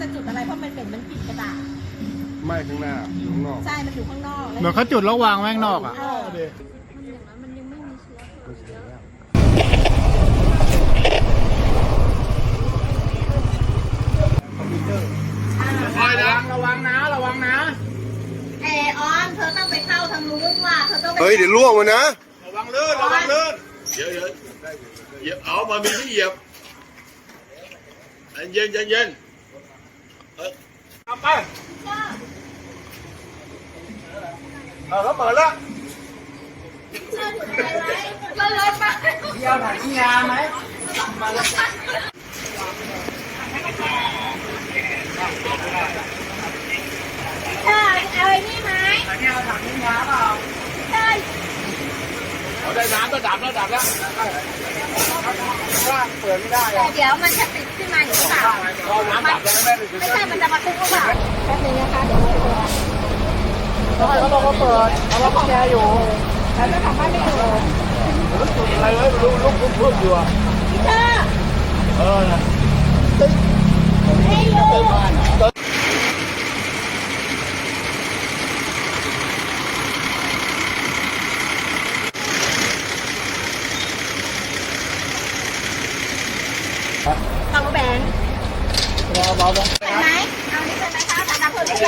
จะจุดอะไรเพราะมันเป็นมันปิดกระดาษไหม้ข้างหน้าอยู่ข้างนอกใช่ มันอยู่ข้างนอกเหมือนเขาจุดแล้ววางไว้ข้างนอกอะ เออคอยนะระวังนะระวังนะเออออนเธอต้องไปเข้าทางนู้นว่ะเธอต้องไปเฮ้ยเดี๋ยวล่วงมานะ ระวังลื่นระวังลื่นเดี๋ยวเดี๋ยวเหยียบเอามามีที่เหยียบเย็นเย็นเย็นเออเอา ไปเออเขาเปิดแล้วก็เลยมาเยี่ยวถังยาไหมเธอเอาไอ้นี่ไหม ถังยาถังยาเปล่า เธอ เอาได้น้ำก็ดับแล้วดับแล้วว่าเปิดไม่ได้อะเดี๋ยวมันจะติดขึ้นมาอยู่หรือเปล่าเอาน้ำดับแล้วไม่ได้ไม่ใช่มันจะมาคุกหรือเปล่าแป๊บนึงนะคะเดี๋ยวเราดูเขาบอกว่าเปิดเขาบอกว่าแกอยู่แล้วเจ้าของบ้านไม่อยู่อะไรเว้ยลุกลุกลุกลุกอยู่อะเธอเออ ให้อยู่เอาแบงค์ รอเบาลงใช่ไหมเอานี่ใช่ไหมคะสำหรับคนที่เ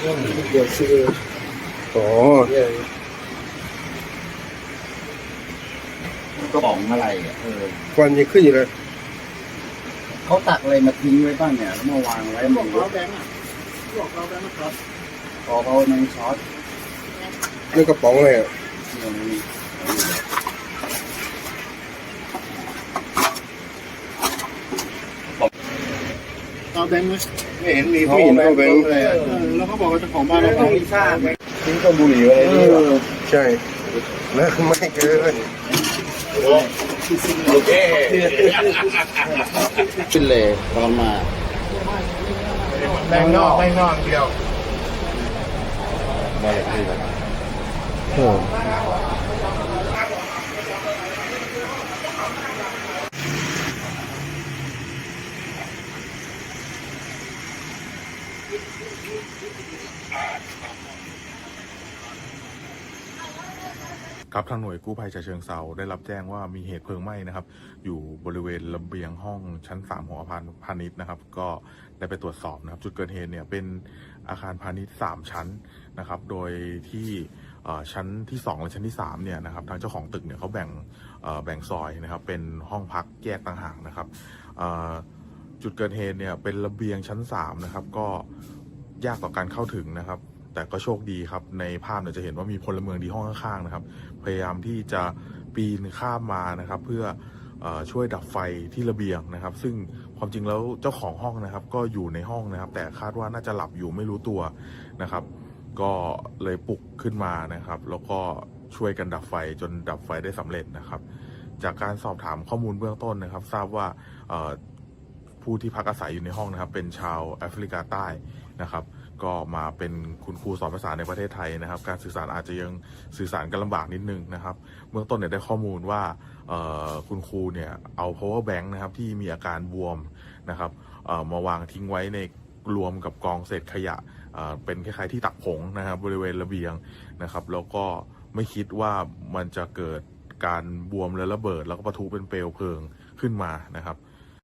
เอาเอาลงไม่เดี๋ยวซื้อโอ้กระป๋องอะไรอะเออควันยังขึ้นอยู่เลยเขาตักอะไรมาทิ้งไว้บ้างเนี่ยแล้วมาวางไว้หมดเราแบงค์อะบอกเราแบงค์นะครับพอเขาในช็อตนี่กระป๋องอะไรอะ อย่างนี้ เราแบงค์ไหมไม่เห็นมีผู้หญิงเข้าไปเลยอะแล้วเขาบอกว่าเจ้าของบ้านเราต้องมีค่าไหมทิ้งต้นบุหรี่ไว้ในนี้เหรอใช่แล้วไม่เกินโอเคขึ้นเลยตอนมาแรงนอกแรงนอกเดียวได้ที่แบบ ครับทางหน่วยกู้ภัยฉะเชิงเซาได้รับแจ้งว่ามีเหตุเพลิงไหม้นะครับ อยู่บริเวณระเบียงห้องชั้น3ของอาคารพาณิชย์นะครับ ก็ได้ไปตรวจสอบนะครับ จุดเกิดเหตุเนี่ยเป็นอาคารพาณิชย์ 3 ชั้นนะครับ โดยที่ชั้นที่ 2 และชั้นที่3เนี่ยนะครับทางเจ้าของตึกเนี่ยเขาแบ่งแบ่งซอยนะครับ เป็นห้องพักแยกต่างหากนะครับจุดเกิดเหตุเนี่ยเป็นระเบียงชั้น3นะครับก็ ยากต่อการเข้าถึงนะครับ แต่ก็โชคดีครับ ในภาพเนี่ยจะเห็นว่ามีพลเมืองดีห้องข้างๆนะครับ พยายามที่จะปีนข้ามมานะครับ เพื่ออช่วยดับไฟที่ระเบียงนะครับ ซึ่งความจริงแล้วเจ้าของห้องนะครับ ก็อยู่ในห้องนะครับ แต่คาดว่าน่าจะหลับอยู่ไม่รู้ตัวนะครับ ก็เลยปลุกขึ้นมานะครับ แล้วก็ช่วยกันดับไฟจนดับไฟได้สำเร็จนะครับ จากการสอบถามข้อมูลเบื้องต้นนะครับ ทราบว่าผู้ที่พักอาศัยอยู่ในห้องนะครับ เป็นชาวแอฟริกาใต้ นะครับ ก็มาเป็นคุณครูสอนภาษาในประเทศไทยนะครับ การสื่อสารอาจจะยังสื่อสารกันลำบากนิดนึงนะครับ เบื้องต้นเนี่ยได้ข้อมูลว่าคุณครูเนี่ยเอา power bank นะครับที่มีอาการบวมนะครับมาวางทิ้งไว้ในรวมกับกองเศษขยะเอ่อเป็นคล้ายๆที่ตักผงนะครับบริเวณระเบียงนะครับ แล้วก็ไม่คิดว่ามันจะเกิดการบวมและระเบิด แล้วก็ปะทุเป็นเปลวเพลิงขึ้นมานะครับ